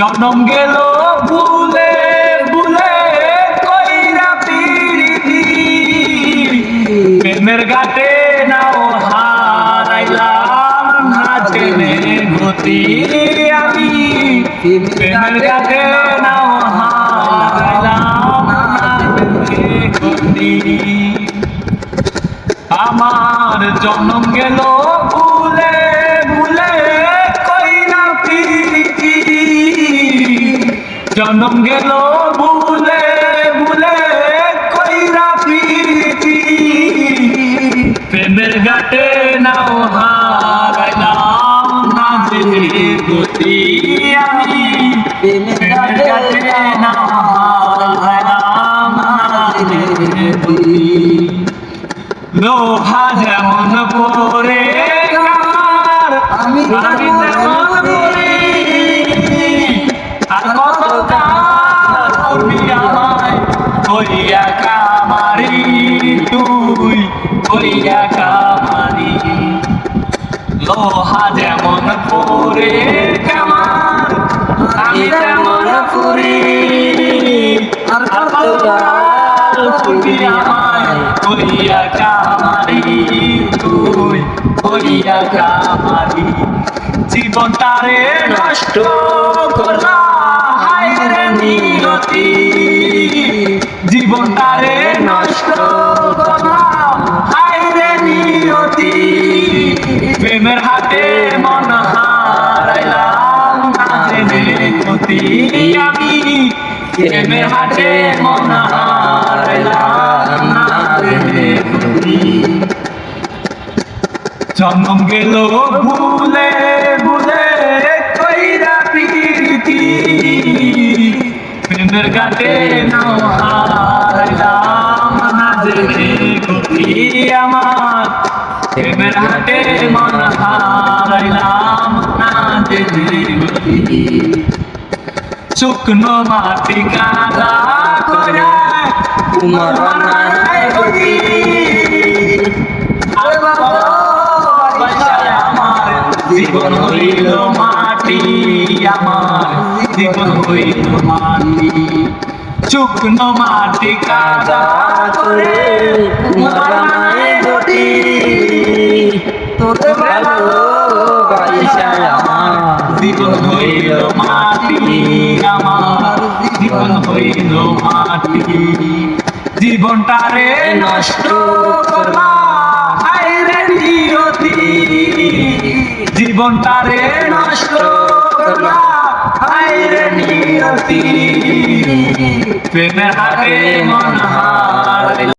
জনম গেল ভুলে ভুলে কইরা পিরিতি প্রেমের ঘাটে নাও হারাইলাম না জেনে গতি আমি। প্রেমের ঘাটে নাও হারাইলাম না জেনে গতি আমার জন্ম গেল ভুলে জন্ম গেল ভুলে ভুলে কইরা প্রীতি প্রেমের ঘাটে নাও হারাইলাম না গতি আমি। প্রেমের তুই কইয়া কামারি লোহা যেমন পরে আমি তেমন পুরি তুই কামারি জীবনটারে নষ্ট করলা হায় রে জীবনটারে নষ্ট প্রেমের হাতে মন হারাইলাম না ক্ষতি জন্ম গেল ভুলে ভুলে কইরা প্রীতি। প্রেমের গতি আমার। প্রেমের হাটে মন হারাইলাম শুকনো মাটি কাদা করে কুমার বানায় গতি। জীবন হইল মাটি আমার জীবন হইল মাটি শুকনো মাটি কাদা করে বানায় গতি। তোরে জীবন হইল মাটি, আমার জীবন হইল মাটি। জীবনটারে নষ্ট হায় রে নিয়তি জীবনটারে নষ্ট হায় রে নিয়তি প্রেমের হাতে মন হারাইলা।